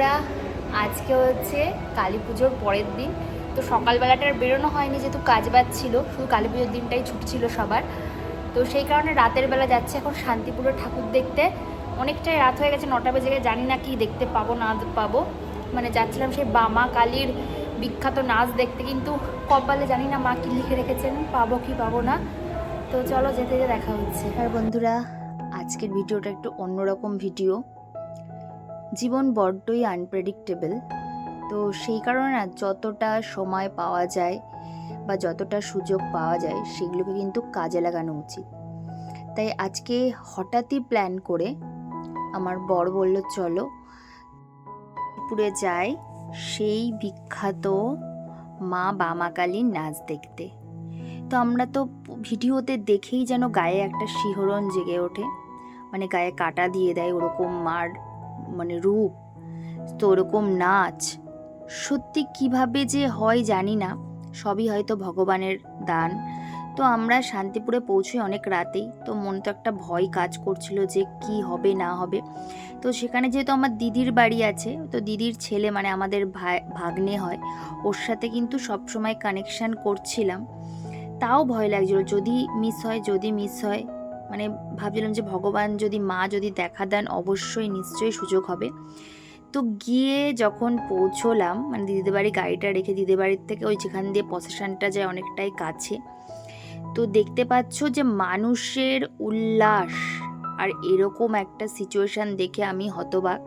বন্ধুরা আজকে হচ্ছে কালী পুজোর পরের দিন। তো সকালবেলাটা আর বেরোনো হয়নি, যেহেতু কাজ বাজ ছিল, শুধু কালী পুজোর দিনটাই ছুটি ছিল সবার। তো সেই কারণে রাতের বেলা যাচ্ছে এখন শান্তিপুরের ঠাকুর দেখতে। অনেকটাই রাত হয়ে গেছে, নটা বেজে গেছে, জানি না কি দেখতে পাবো, না পাবো। মানে যাচ্ছিলাম সেই বামা কালীর বিখ্যাত নাচ দেখতে, কিন্তু কপালে জানি না মা কি লিখে রেখেছেন, পাবো কি পাবো না। তো চলো যেতে যেতে দেখা হচ্ছে। আর বন্ধুরা, আজকের ভিডিওটা একটু অন্যরকম ভিডিও। জীবন বড্ডই আনপ্রেডিক্টেবল তো সেই কারণে না, যতটা সময় পাওয়া যায় বা যতটা সুযোগ পাওয়া যায়, সেগুলোকে কিন্তু কাজে লাগানো উচিত। তাই আজকে হঠাৎই প্ল্যান করে আমার বর বলল, চলো। পুরে যাই সেই বিখ্যাত মা বামাকালীর নাচ দেখতে। তো আমরা তো ভিডিওতে দেখেই যেন গায়ে একটা শিহরণ জেগে ওঠে। মানে গায়ে কাটা দিয়ে দেয় ওরকম মার মানে রূপ তো ওরকম নাচ, সত্যি কীভাবে যে হয় জানি না, সবই হয়তো ভগবানের দান। তো আমরা শান্তিপুরে পৌঁছে অনেক রাতেই, তো মনে তো একটা ভয় কাজ করছিল যে কি হবে, না হবে। তো সেখানে যেহেতু আমার দিদির বাড়ি আছে, তো দিদির ছেলে মানে আমাদের ভাগ্নে হয়, ওর সাথে কিন্তু সবসময় কানেকশান করছিলাম। তাও ভয় লাগছিল, যদি মিস হয়, যদি মিস হয় মানে ভাবছিলাম যে ভগবান যদি মা যদি দেখা দেন, অবশ্যই নিশ্চয়ই সুযোগ হবে। তো গিয়ে যখন পৌঁছলাম মানে দিদিদের বাড়ি গাড়িটা রেখে দিদিদের বাড়ির থেকে ওই যেখান দিয়ে প্রসেশনটা যায় অনেকটাই কাছে, তো দেখতে পাচ্ছ যে মানুষের উল্লাস আর এরকম একটা সিচুয়েশান দেখে আমি হতবাক।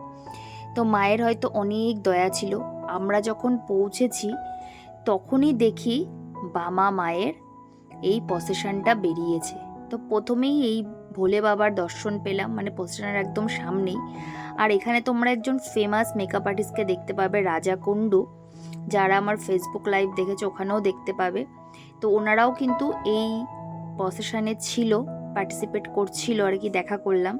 তো মায়ের হয়তো অনেক দয়া ছিল। আমরা যখন পৌঁছেছি, তখনই দেখি বামা মায়ের এই প্রসেশনটা বেরিয়েছে। তো প্রথমেই এই ভোলে বাবার দর্শন পেলাম মানে পোস্টারের একদম সামনেই। আর এখানে তোমরা একজন ফেমাস মেকআপ আর্টিস্টকে দেখতে পাবে, রাজা কুণ্ডু। যারা আমার ফেসবুক লাইভ দেখেছে, ওখানেও দেখতে পাবে। তো ওনারাও কিন্তু এই প্রসেশনে ছিল পার্টিসিপেট করছিল আর কি, দেখা করলাম।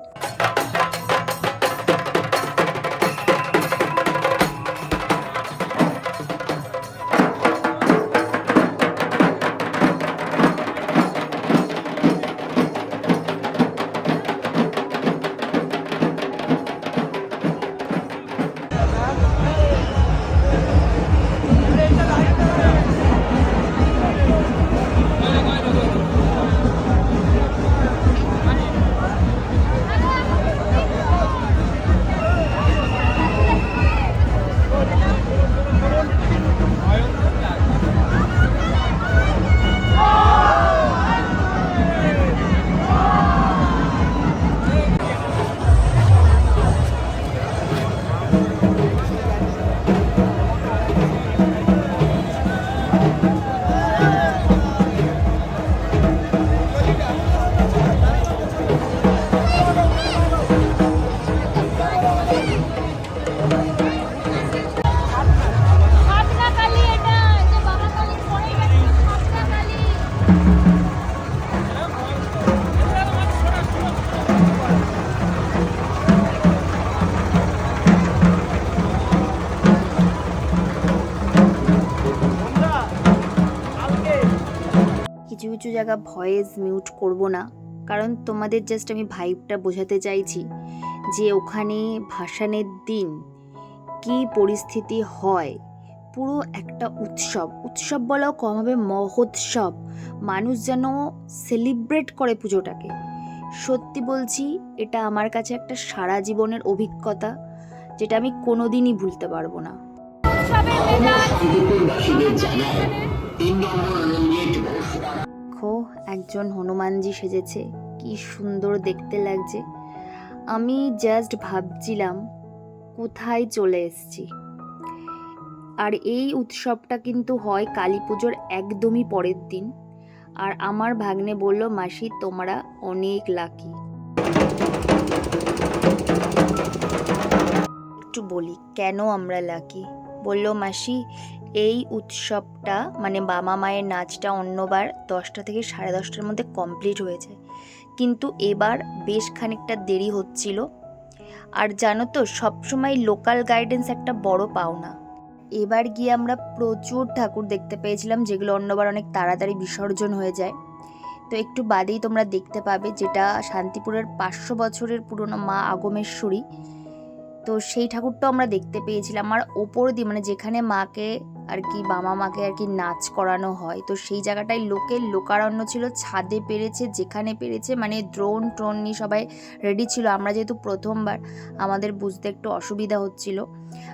জায়গা ভয়েস মিউট করব না। কারণ তোমাদের জাস্ট আমি ভাইবটা বোঝাতে চাইছি যে ওখানে ভাসানের দিন কি পরিস্থিতি হয়। পুরো একটা উৎসব। উৎসব বলাও কম হবে মহোৎসব। মানুষ যেন সেলিব্রেট করে পুজোটাকে। সত্যি বলছি এটা আমার কাছে একটা সারা জীবনের অভিজ্ঞতা যেটা আমি কোনোদিনই ভুলতে পারব না। একজন হনুমানজি সেজেছে। কি সুন্দর দেখতে লাগছে। আমি জাস্ট ভাবছিলাম, কোথায় চলে এসেছি? আর এই উৎসবটা কিন্তু হয় কালী পুজোর একদমই পরের দিন। আর আমার ভাগ্নে বলল, মাসি, তোমরা অনেক লাকি একটু বলি, কেন আমরা লাকি বলল, মাসি এই উৎসবটা মানে বাবা মায়ের নাচটা অন্যবার দশটা থেকে সাড়ে দশটার মধ্যে কমপ্লিট হয়ে যায় কিন্তু এবার বেশ খানিকটা দেরি হচ্ছিল। আর জানো তো, সবসময় লোকাল গাইডেন্স একটা বড় পাওনা। এবার গিয়ে আমরা প্রচুর ঠাকুর দেখতে পেয়েছিলাম, যেগুলো অন্যবার অনেক তাড়াতাড়ি বিসর্জন হয়ে যায়। তো একটু বাদেই তোমরা দেখতে পাবে যেটা শান্তিপুরের পাঁচশো বছরের পুরনো মা আগমেশ্বরী। তো সেই ঠাকুরটাও আমরা দেখতে পেয়েছিলাম। আর ওপর দিয়ে মানে যেখানে মাকে আর কি বাবা মাকে আর কি নাচ করানো হয়। তো সেই জায়গাটায় লোকের লোকারণ্য ছিল, ছাদে পেরেছে, যেখানে পেরেছে মানে ড্রোন ট্রোন নিয়ে সবাই রেডি ছিল। আমরা যেহেতু প্রথমবার, আমাদের বুঝতে একটু অসুবিধা হচ্ছিল।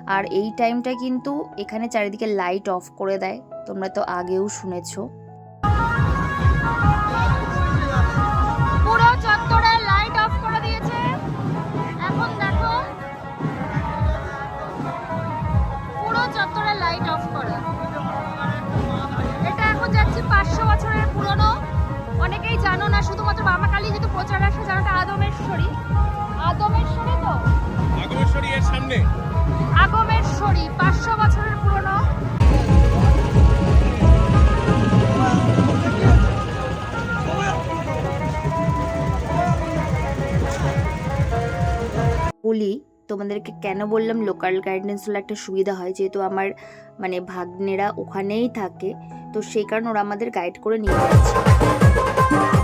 আর এই টাইমটা কিন্তু এখানে চারিদিকে লাইট অফ করে দেয়। তোমরা তো আগেও শুনেছো। তোমাদেরকে কেন বললাম লোকাল গাইডেন্স হলে একটা সুবিধা হয়? যেহেতু আমার মানে ভাগ্নেরা ওখানেই থাকে, তো সেই কারণে ওরা আমাদের গাইড করে নিয়ে যাচ্ছে।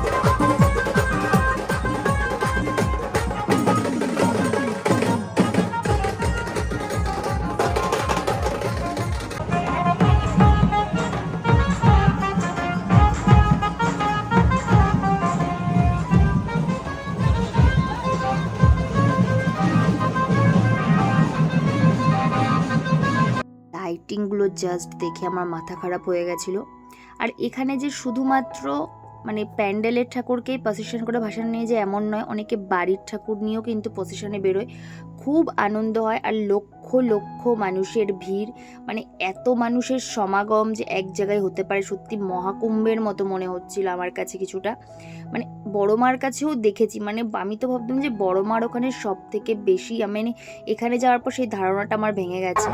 জাস্ট দেখে আমার মাথা খারাপ হয়ে গেছিল। আর এখানে যে শুধুমাত্র মানে প্যান্ডেলের ঠাকুরকেই পজিশন করে ভাসান নিয়ে যে এমন নয়, অনেকে বাড়ির ঠাকুর নিয়েও কিন্তু পজিশনে বেরোয়। খুব আনন্দ হয় আর লক্ষ লক্ষ মানুষের ভিড় মানে এত মানুষের সমাগম যে এক জায়গায় হতে পারে সত্যি মহাকুম্ভের মতো মনে হচ্ছিল আমার কাছে কিছুটা। মানে বড় মার কাছেও দেখেছি মানে আমি তো ভাবতাম যে বড় মার ওখানে সব থেকে বেশি মানে এখানে যাওয়ার পর সেই ধারণাটা আমার ভেঙে গেছে।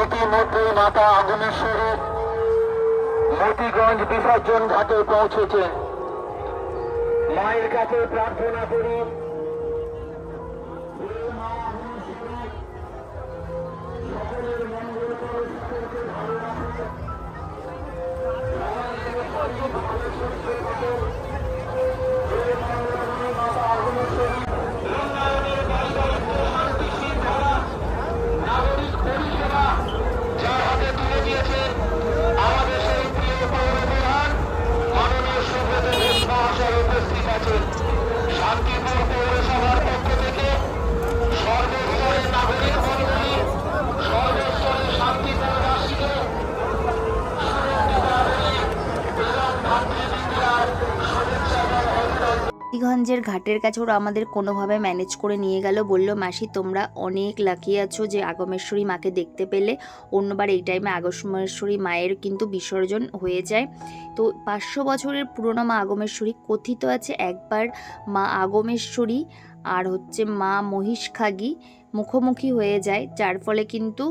ইতিমধ্যে মাতা আগমেশ্বরী মতিগঞ্জ বিসর্জন ঘাটে পৌঁছেছেন। মায়ের কাছে প্রার্থনা করি। যার গঞ্জের ঘাটের কাছে ওরা আমাদের কোনোভাবে ম্যানেজ করে নিয়ে গেল। বলল, মাসি, তোমরা অনেক লাকি আছো যে আগমেশ্বরী মাকে দেখতে পেলে। অন্যবার এই টাইমে আগমেশ্বরী মায়ের কিন্তু বিসর্জন হয়ে যায়। তো পাঁচশো বছরের পুরনো মা আগমেশ্বরী কথিত আছে, একবার মা আগমেশ্বরী আর হচ্ছে মা মহিষখাগি মুখোমুখি হয়ে যায়। যার ফলে কিন্তু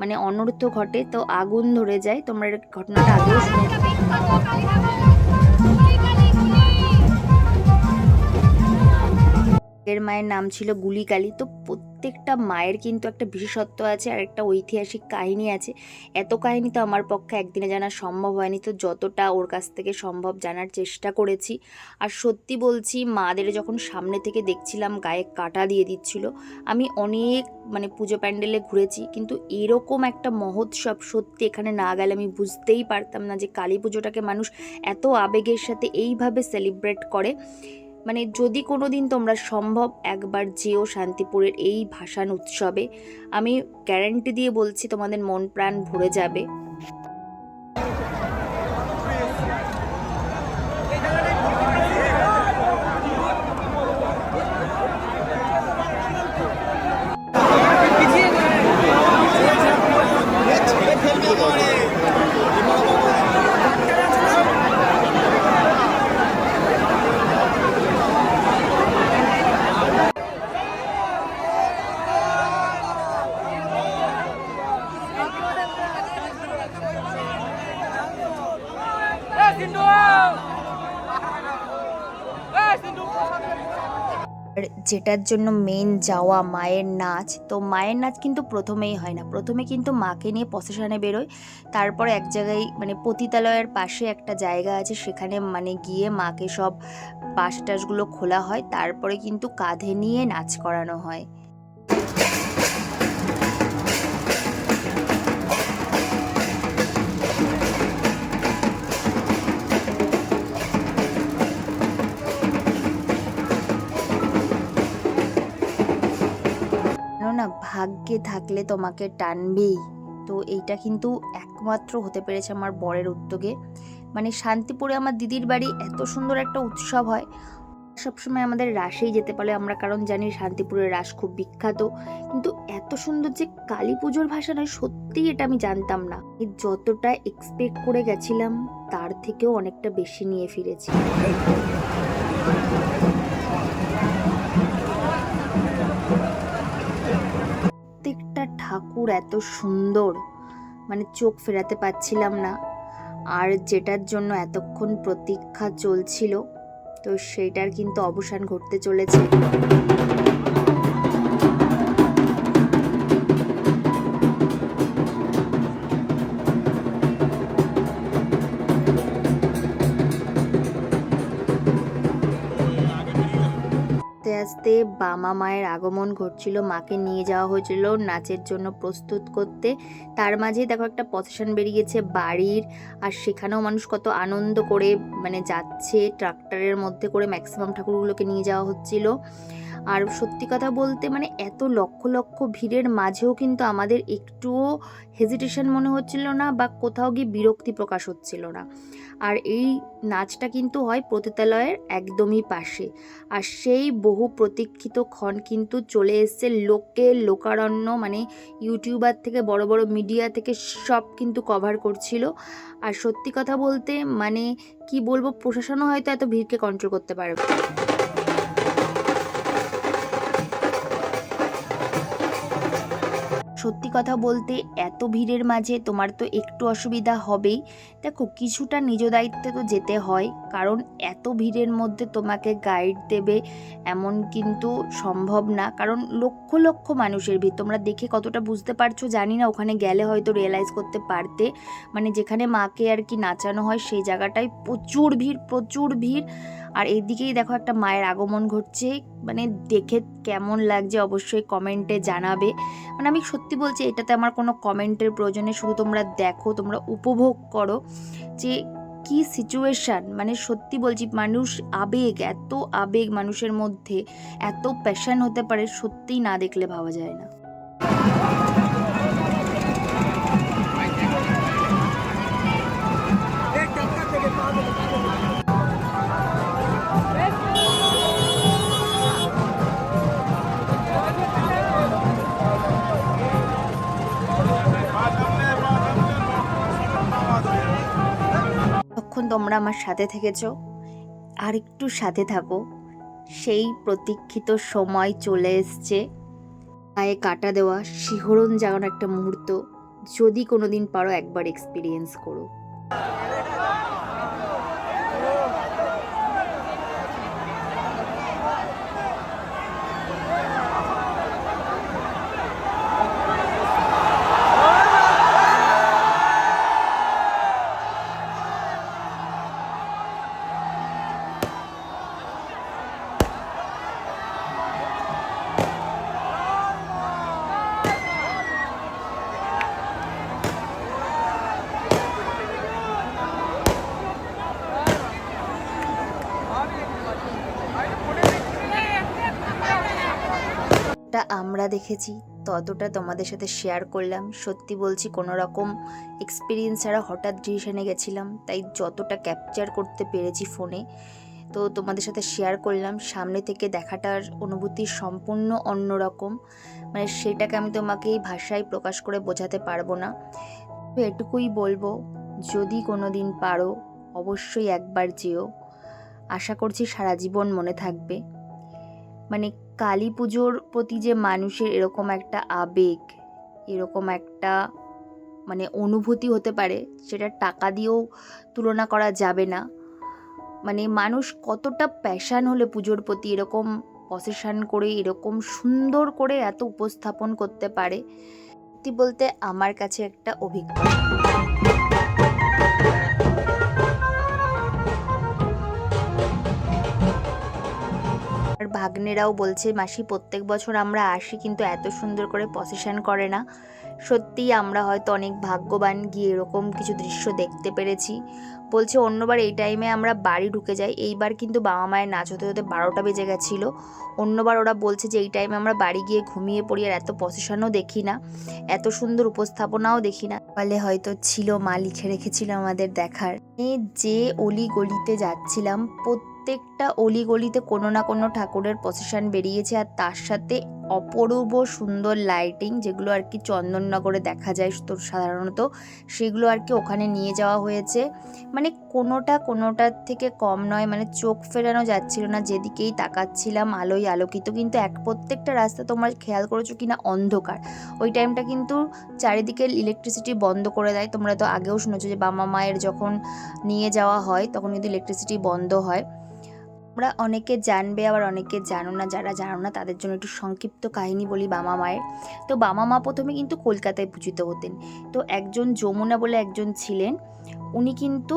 মানে অনর্থ ঘটে। তো আগুন ধরে যায়। তোমরা ঘটনাটা আগেও শুনে এর মায়ের নাম ছিল গুলিকালী। তো প্রত্যেকটা মায়ের কিন্তু একটা বিশেষত্ব আছে আর একটা ঐতিহাসিক কাহিনী আছে। এত কাহিনী তো আমার পক্ষে একদিনে জানা সম্ভব হয়নি। তো যতটা ওর কাছ থেকে সম্ভব জানার চেষ্টা করেছি। আর সত্যি বলছি, মাদের যখন সামনে থেকে দেখছিলাম, গায়ে কাটা দিয়ে দিচ্ছিল, আমি অনেক মানে পুজো প্যান্ডেলে ঘুরেছি। কিন্তু এরকম একটা মহোৎসব সত্যি এখানে না গেলে আমি বুঝতেই পারতাম না যে কালী পুজোটাকে মানুষ এত আবেগের সাথে এইভাবে সেলিব্রেট করে। মানে যদি কোনো দিন তোমরা সম্ভব একবার যেও শান্তিপুরের এই ভাসান উৎসবে, আমি গ্যারেন্টি দিয়ে বলছি তোমাদের মন প্রাণ ভরে যাবে। যেটার জন্য মেন যাওয়া মায়ের নাচ। তো মায়ের নাচ কিন্তু প্রথমেই হয় না। প্রথমে কিন্তু মাকে নিয়ে প্রসেশনে বেরোয়। তারপর এক জায়গায় মানে পতিতালয়ের পাশে একটা জায়গা আছে। সেখানে মানে গিয়ে মাকে সব পাশ টাসগুলো খোলা হয়। তারপরে কিন্তু কাঁধে নিয়ে নাচ করানো হয়। ভাগ্যে থাকলে তোমাকে টানবেই। তো এইটা কিন্তু একমাত্র হতে পেরেছে আমার বরের উদ্যোগে। মানে শান্তিপুরে আমার দিদির বাড়ি এত সুন্দর একটা উৎসব হয়। সবসময় আমাদের রাসেই যেতে পারে আমরা কারণ জানি শান্তিপুরের রাস খুব বিখ্যাত। কিন্তু এত সুন্দর যে কালী পুজোর ভাষা নয়, সত্যিই এটা আমি জানতাম না। যতটা এক্সপেক্ট করে গেছিলাম, তার থেকেও অনেকটা বেশি নিয়ে ফিরেছি। ঠাকুর এত সুন্দর। মানে চোখ ফেরাতে পারছিলাম না। আর যেটার জন্য এতক্ষণ প্রতীক্ষা চলছিল, তো সেটার কিন্তু অবসান ঘটতে চলেছে। আস্তে বামা মায়ের আগমন ঘটছিল, মাকে নিয়ে যাওয়া হয়েছিল নাচের জন্য প্রস্তুত করতে। তার মাঝে দেখো একটা পসেশন বেরিয়েছে বাড়ির, আর সেখানেও মানুষ কত আনন্দ করে মানে যাচ্ছে ট্রাক্টরের মধ্যে করে ম্যাক্সিমাম ঠাকুরগুলোকে নিয়ে যাওয়া হচ্ছিল। আর সত্যি কথা বলতে মানে এত লক্ষ লক্ষ ভিড়ের মাঝেও কিন্তু আমাদের একটুও হেজিটেশন মনে হচ্ছিল না বা কোথাও গিয়ে বিরক্তি প্রকাশ হচ্ছিল না। আর এই নাচটা কিন্তু হয় পতিতালয়ের একদমই পাশে। আর সেই বহু প্রতীক্ষিত ক্ষণ কিন্তু চলে এসছে লোকে, লোকারণ্য মানে ইউটিউবার থেকে, বড় বড় মিডিয়া থেকে সব কিন্তু কভার করছিল। আর সত্যি কথা বলতে মানে কি বলব, প্রশাসনও হয়তো এত ভিড়কে কন্ট্রোল করতে পারবে সত্যি কথা বলতে এত ভিড়ের মাঝে তোমার তো একটু অসুবিধা হবেই। দেখো, কিছুটা নিজ দায়িত্বে তো যেতে হয়, কারণ এত ভিড়ের মধ্যে তোমাকে গাইড দেবে এমন কিন্তু সম্ভব না। কারণ লক্ষ লক্ষ মানুষের ভিড়, তোমরা দেখে কতটা বুঝতে পারছ জানি না, ওখানে গেলে হয়তো রিয়েলাইজ করতে পারতে। মানে যেখানে মাকে আর কি নাচানো হয়, সেই জায়গাটায় প্রচুর ভিড় প্রচুর ভিড়। আর এইদিকেই দেখো একটা মায়ের আগমন ঘটছে। মানে দেখে কেমন লাগছে অবশ্যই কমেন্টে জানাবে। মানে আমি সত্যি বলছি, এটাতে আমার কোনো কমেন্টের প্রয়োজনে শুধু তোমরা দেখো, তোমরা উপভোগ করো যে কি সিচুয়েশান মানে সত্যি বলছি, মানুষ আবেগ, এত আবেগ মানুষের মধ্যে, এত প্যাশন হতে পারে, সত্যিই না দেখলে ভাবা যায় না। তখন তোমরা আমার সাথে থেকেছ, আর একটু সাথে থাকো, সেই প্রতীক্ষিত সময় চলে এসছে। গায়ে কাটা দেওয়া, শিহরণ জাগানো একটা মুহূর্ত যদি কোনোদিন পারো একবার এক্সপিরিয়েন্স করো। টা আমরা দেখেছি, ততটা তোমাদের সাথে শেয়ার করলাম। সত্যি বলছি কোনো রকম এক্সপিরিয়েন্স ছাড়া হঠাৎ ডিসিশনে গেছিলাম, তাই যতটা ক্যাপচার করতে পেরেছি ফোনে তো তোমাদের সাথে শেয়ার করলাম, সামনে থেকে দেখাটার অনুভূতি সম্পূর্ণ অন্যরকম। মানে সেটাকে আমি তোমাকে এই ভাষায় প্রকাশ করে বোঝাতে পারব না। তো এটুকুই বলব, যদি কোনো দিন পারো, অবশ্যই একবার যেও। আশা করছি সারা জীবন মনে থাকবে। মানে কালী পুজোর প্রতি যে মানুষের এরকম একটা আবেগ, এরকম একটা মানে অনুভূতি হতে পারে, সেটা টাকা দিয়েও তুলনা করা যাবে না। মানে মানুষ কতটা প্যাশান হলে পুজোর প্রতি এরকম পসেশন করে, এরকম সুন্দর করে এত উপস্থাপন করতে পারে, সত্যি বলতে আমার কাছে একটা অভিজ্ঞতা। আর ভাগ্নেরাও বলছে, মাসি, প্রত্যেক বছর আমরা আসি, কিন্তু এত সুন্দর করে প্রসেশন করে না। সত্যিই আমরা হয়তো অনেক ভাগ্যবান, গিয়ে এরকম কিছু দৃশ্য দেখতে পেরেছি। বলছে, অন্যবার এই টাইমে আমরা বাড়ি ঢুকে যাই। এইবার কিন্তু বাবা মায়ের নাচ হতে হতে বারোটা বেজে গেছিল। অন্যবার ওরা বলছে যে, এই টাইমে আমরা বাড়ি গিয়ে ঘুমিয়ে পড়ি আর এত প্রসেশনও দেখি না। এত সুন্দর উপস্থাপনাও দেখি না। ফলে হয়তো ছিল মা লিখে রেখেছিল আমাদের দেখার। যে অলি গলিতে যাচ্ছিলাম প্রত্যেকটা অলি গলিতে কোনো না কোনো ঠাকুরের প্রসেশন বেরিয়েছে আর তার সাথে অপরূপ সুন্দর লাইটিং যেগুলো আর কি চন্দননগরে দেখা যায় তো সাধারণত সেগুলো আর কি ওখানে নিয়ে যাওয়া হয়েছে। মানে কোনোটা কোনোটার থেকে কম নয় মানে চোখ ফেরানো যাচ্ছিল না, যেদিকেই তাকাচ্ছিলাম আলোয় আলোকিত, কিন্তু এক প্রত্যেকটা রাস্তা তোমরা খেয়াল করেছ কি না অন্ধকার। ওই টাইমটা কিন্তু চারিদিকে ইলেকট্রিসিটি বন্ধ করে দেয়। তোমরা তো আগেও শুনেছো যে বাবা মায়ের যখন নিয়ে যাওয়া হয়, তখন কিন্তু ইলেকট্রিসিটি বন্ধ হয়। আমরা অনেকে জানবে, আবার অনেকে জানো না, যারা জানো না, তাদের জন্য একটু সংক্ষিপ্ত কাহিনী বলি বাবা মায়ের। তো বাবা মা প্রথমে কিন্তু কলকাতায় পূজিত হতেন। তো একজন যমুনা বলে একজন ছিলেন, উনি কিন্তু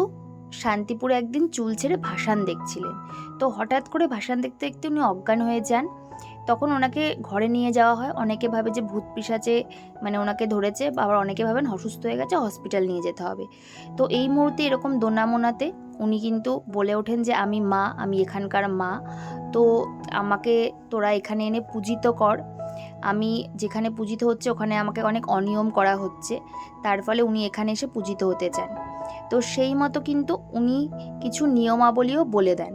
শান্তিপুরে একদিন চুল ছেড়ে ভাসান দেখছিলেন। তো হঠাৎ করে ভাসান দেখতে দেখতে উনি অজ্ঞান হয়ে যান। তখন ওনাকে ঘরে নিয়ে যাওয়া হয়। অনেকে ভাবে যে ভূত পিসাচে মানে ওনাকে ধরেছে, আবার অনেকে ভাবেন অসুস্থ হয়ে গেছে হসপিটাল নিয়ে যেতে হবে। তো এই মুহূর্তে এরকম দোনামোনাতে উনি কিন্তু বলে ওঠেন যে, আমি মা, আমি এখানকার মা। তো আমাকে তোরা এখানে এনে পূজিত কর। আমি যেখানে পূজিত হচ্ছে, ওখানে আমাকে অনেক অনিয়ম করা হচ্ছে। তার ফলে উনি এখানে এসে পূজিত হতে চান। তো সেই মতো কিন্তু উনি কিছু নিয়মাবলীও বলে দেন।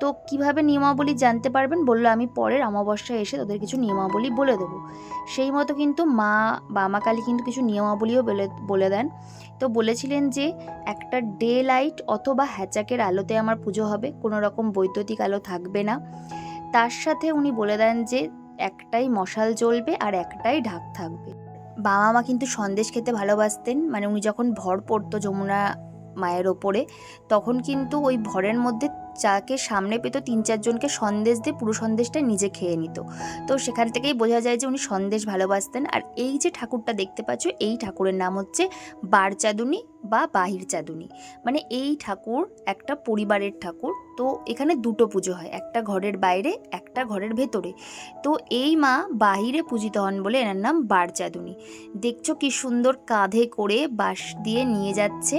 তো কীভাবে নিয়মাবলী জানতে পারবেন বলল, আমি পরের অমাবস্যায় এসে তোদের কিছু নিয়মাবলী বলে দেবো। সেই মতো কিন্তু মা বা মা কালী কিন্তু কিছু নিয়মাবলীও বলে বলে দেন। তো বলেছিলেন যে, একটা ডে লাইট অথবা হ্যাচাকের আলোতে আমার পুজো হবে, কোনো রকম বৈদ্যুতিক আলো থাকবে না। তার সাথে উনি বলে দেন যে, একটাই মশাল জ্বলবে আর একটাই ঢাক থাকবে। বাবা মা কিন্তু সন্দেশ খেতে ভালোবাসতেন মানে উনি যখন ভর পড়তো যমুনা মায়ের ওপরে, তখন কিন্তু ওই ভরের মধ্যে যাকে সামনে পেতো তিন চারজনকে সন্দেশ দিয়ে পুরো সন্দেশটা নিজে খেয়ে নিত। তো সেখান থেকেই বোঝা যায় যে উনি সন্দেশ ভালোবাসতেন। আর এই যে ঠাকুরটা দেখতে পাচ্ছ, এই ঠাকুরের নাম হচ্ছে বারচাঁদুনি। বা বাহির চাঁদুনি। মানে এই ঠাকুর একটা পরিবারের ঠাকুর। তো এখানে দুটো পুজো হয়, একটা ঘরের বাইরে, একটা ঘরের ভেতরে। তো এই মা বাহিরে পূজিত হন বলে এনার নাম বারচাঁদুনি দেখছ কি সুন্দর কাঁধে করে বাঁশ দিয়ে নিয়ে যাচ্ছে।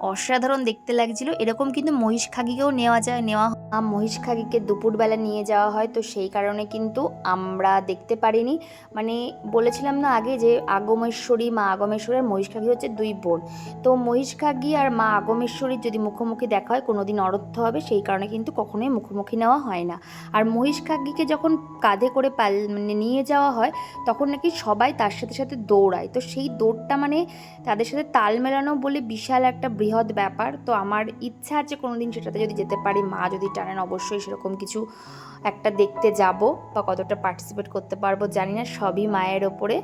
অসাধারণ দেখতে লাগছিল। এরকম কিন্তু মহিষ খাগিকেও নেওয়া যায়, নেওয়া মহিষ খাগিকে দুপুরবেলা নিয়ে যাওয়া হয়। তো সেই কারণে কিন্তু আমরা দেখতে পারিনি। মানে বলেছিলাম না আগে যে আগমেশ্বরী মা আগমেশ্বরের মহিষ খাগি হচ্ছে দুই বোন। তো মহিষ খাগি আর মা আগমেশ্বরীর যদি মুখোমুখি দেখা হয়, কোনোদিন অরত্থ হবে, সেই কারণে কিন্তু কখনোই মুখোমুখি নেওয়া হয় না। আর মহিষ খাগিকে যখন কাঁধে করে পাল মানে নিয়ে যাওয়া হয়, তখন নাকি সবাই তার সাথে সাথে দৌড়ায়। তো সেই দৌড়টা মানে তাদের সাথে তাল মেলানো বলে বিশাল একটা বৃহৎ ব্যাপার। তো আমার ইচ্ছা আছে কোনো দিন সেটাতে যদি যেতে পারি, মা যদি টানেন, অবশ্যই সেরকম কিছু একটা দেখতে যাব বা কতটা পার্টিসিপেট করতে পারব, জানি না, সবই মায়ের ওপরে।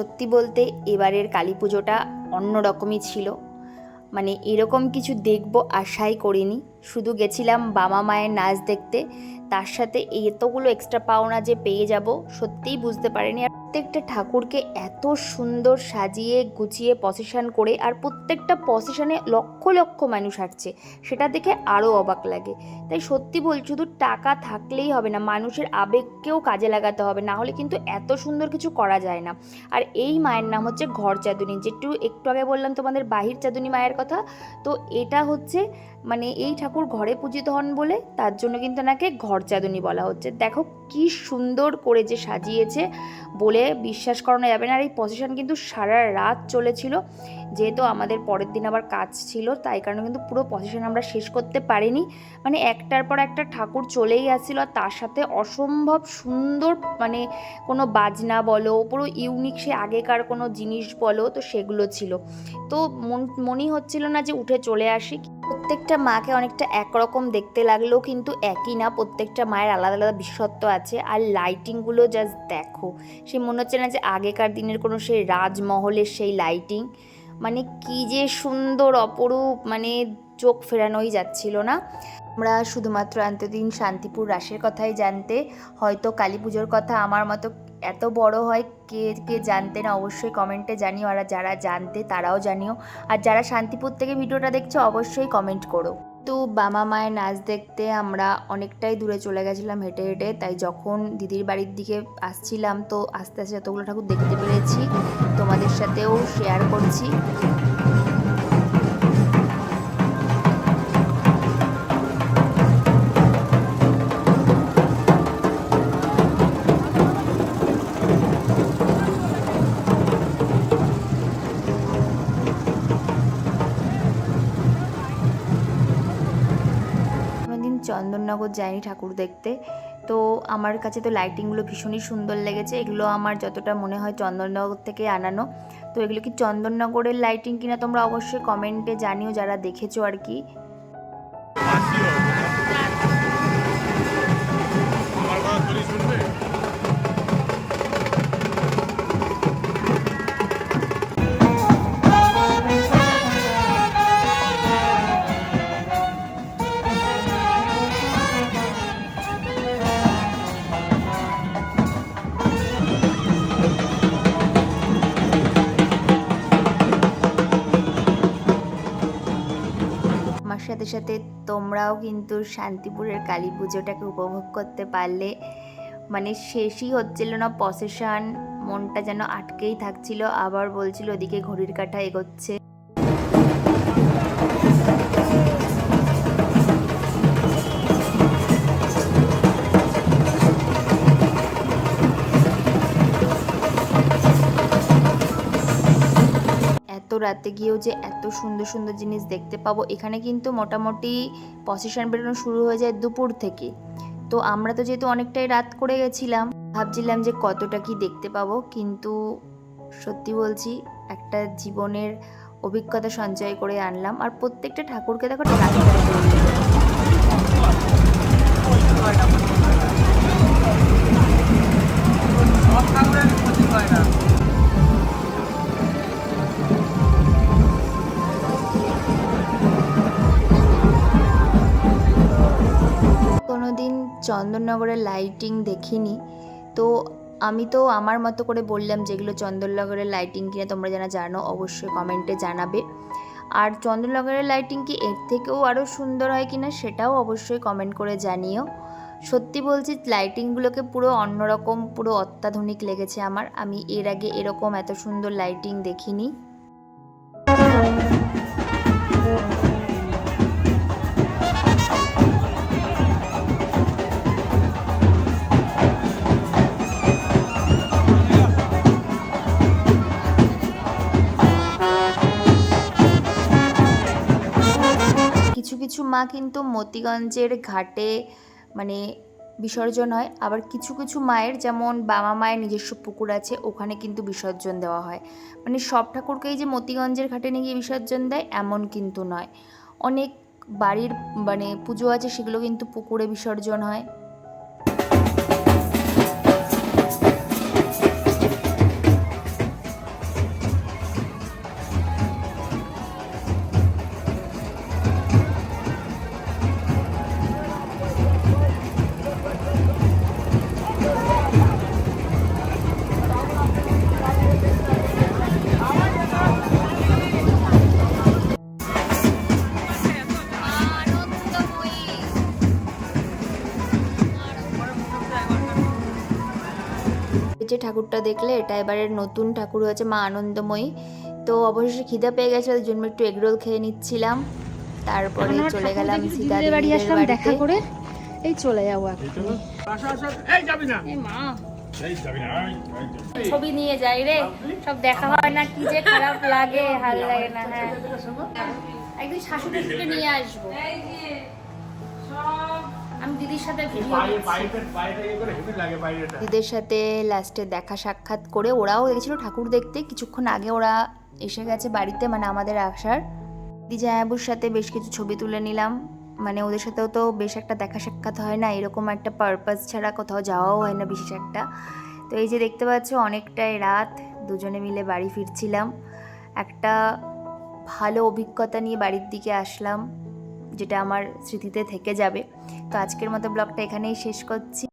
সত্যি বলতে এবারের কালী পুজোটা অন্য রকমই ছিল। মানে এরকম কিছু দেখব আশাই করিনি। শুধু গেছিলাম বাবা মায়ের নাচ দেখতে। তার সাথে এতগুলো এক্সট্রা পাওনা যে পেয়ে যাব, সত্যিই বুঝতে পারিনি। আর প্রত্যেকটা ঠাকুরকে এত সুন্দর সাজিয়ে, গুছিয়ে প্রসেশন করে আর প্রত্যেকটা প্রসেশনে লক্ষ লক্ষ মানুষ আসছে। সেটা দেখে আরও অবাক লাগে। তাই সত্যি বলছি, শুধু টাকা থাকলেই হবে না, মানুষের আবেগকেও কাজে লাগাতে হবে। না হলে কিন্তু এত সুন্দর কিছু করা যায় না। আর এই মায়ের নাম হচ্ছে ঘর চাঁদুনি। যেটু একটু আগে বললাম তোমাদের বাহির চাঁদুনি মায়ের কথা, তো এটা হচ্ছে মানে এই ঠাকুর ঘরে পূজিত হন বলে তার জন্য কিন্তু নাকি ঘর চাঁদুনি বলা হচ্ছে। দেখো কি সুন্দর করে যে সাজিয়েছে বলে বিশ্বাস করানো যাবে না। আর এই প্রসেশন কিন্তু সারা রাত চলেছিল। যেহেতু আমাদের পরের দিন আবার কাজ ছিল, তাই কারণে কিন্তু পুরো প্রসেশন আমরা শেষ করতে পারিনি। মানে একটার পর একটা ঠাকুর চলেই আসছিল আর তার সাথে অসম্ভব সুন্দর মানে কোনো বাজনা বলো, পুরো ইউনিক সে আগেকার কোনো জিনিস বলো, তো সেগুলো ছিল। তো মন, মনেই হচ্ছিল না যে উঠে চলে আসি। প্রত্যেকটা মাকে অনেকটা একরকম দেখতে লাগলেও কিন্তু একই না। প্রত্যেকটা মায়ের আলাদা আলাদা বিশেষত্ব আছে। আর লাইটিংগুলো জাস্ট দেখো। সে মনে হচ্ছে না যে আগেকার দিনের কোনো সেই রাজমহলের সেই লাইটিং মানে কি যে সুন্দর, অপরূপ মানে চোখ ফেরানোই যাচ্ছিল না। আমরা শুধুমাত্র এতদিন শান্তিপুর রাসের কথাই জানতে, হয়তো কালী পুজোর কথা আমার মতো এত বড় হয় কে কে জানতে না, অবশ্যই কমেন্টে জানিও। আর যারা জানতে, তারাও জানিও। আর যারা শান্তিপুর থেকে ভিডিওটা দেখছ, অবশ্যই কমেন্ট করো। তো বাবা মায়ের নাচ দেখতে আমরা অনেকটাই দূরে চলে গেছিলাম হেঁটে হেঁটে। তাই যখন দিদির বাড়ির দিকে আসছিলাম, তো আস্তে আস্তে যতগুলো ঠাকুর দেখতে পেরেছি, তোমাদের সাথেও শেয়ার করছি। চন্দননগর যাইনি ঠাকুর দেখতে। তো আমার কাছে তো লাইটিংগুলো ভীষণই সুন্দর লেগেছে। এগুলো আমার যতটা মনে হয় চন্দননগর থেকে আনানো। তো এগুলো কি চন্দননগরের লাইটিং কিনা তোমরা অবশ্যই কমেন্টে জানিও, যারা দেখেছ আর কি। সাথে তোমরাও কিন্তু শান্তিপুরের কালী পুজোটাকে উপভোগ করতে পারলে। মানে শেষই হচ্ছিল না পসেশন মনটা যেন আটকেই থাকছিল। আবার বলছিল, ওদিকে ঘড়ির কাঁটা এগোচ্ছে। রাতে গিয়েও যে এত সুন্দর সুন্দর জিনিস দেখতে পাবো, এখানে কিন্তু মোটামুটি পসিশন বেরোনো শুরু হয়ে যায় দুপুর থেকে। তো আমরা তো যেহেতু অনেকটাই রাত করে গেছিলাম, ভাবছিলাম যে কতটা কি দেখতে পাবো, কিন্তু সত্যি বলছি, একটা জীবনের অভিজ্ঞতা সঞ্চয় করে আনলাম। আর প্রত্যেকটা ঠাকুরকে দেখো। চন্দননগরের লাইটিং দেখিনি। তো আমি তো আমার মতো করে বললাম যেগুলো চন্দননগরের লাইটিং কিনা, তোমরা যারা জানো অবশ্যই কমেন্টে জানাবে। আর চন্দননগরের লাইটিং কি এর থেকেও আরও সুন্দর হয় কিনা সেটাও অবশ্যই কমেন্ট করে জানিও। সত্যি বলছি লাইটিংগুলোকে পুরো অন্যরকম, পুরো অত্যাধুনিক লেগেছে আমার। আমি এর আগে এরকম এত সুন্দর লাইটিং দেখিনি। কিছু কিছু মা কিন্তু মতিগঞ্জের ঘাটে মানে বিসর্জন হয়। আবার কিছু কিছু মায়ের যেমন বাবা মায়ের নিজস্ব পুকুর আছে, ওখানে কিন্তু বিসর্জন দেওয়া হয়। মানে সব ঠাকুরকেই যে মতিগঞ্জের ঘাটে নিয়ে গিয়ে বিসর্জন দেয়, এমন কিন্তু নয়। অনেক বাড়ির মানে পুজো আছে, সেগুলো কিন্তু পুকুরে বিসর্জন হয়। ঠাকুরটা দেখলে এটা এবারের নতুন ঠাকুর হয়েছে মা আনন্দময়ী। তো অবশেষে খিদে পেয়ে গেছে ওই জন্য একটু এগরোল খেয়ে নিচ্ছিলাম। তারপরে চলে গেলাম সীতা বাড়ি আসলাম দেখা করে এই চলে যাব এখন। এই যাবি না। এ মা। এই যাবি না এই, এই, ছবি নিয়ে যাই রে। সব দেখা হয় না কি যে খারাপ লাগে ভালো লাগে না হ্যাঁ। একদিন শাশুড়িকে নিয়ে আসব। আমি দিদির সাথে ইয়ে করে হেভি লাগে বাইরেটা দিদিদের সাথে লাস্টে দেখা সাক্ষাৎ করে ওরাও গেছিল ঠাকুর দেখতে। কিছুক্ষণ আগে ওরা এসে গেছে বাড়িতে মানে আমাদের আসার। দিদি জায়াবুর সাথে বেশ কিছু ছবি তুলে নিলাম। মানে ওদের সাথেও তো বেশ একটা দেখা সাক্ষাৎ হয় না এরকম একটা পারপাস ছাড়া কোথাও যাওয়াও হয় না বিশেষ একটা। তো এই যে দেখতে পাচ্ছ অনেকটাই রাত দুজনে মিলে বাড়ি ফিরছিলাম। একটা ভালো অভিজ্ঞতা নিয়ে বাড়ির দিকে আসলাম যেটা আমার স্মৃতিতে থেকে যাবে। তো আজকের মতো ব্লগটা এখানেই শেষ করছি।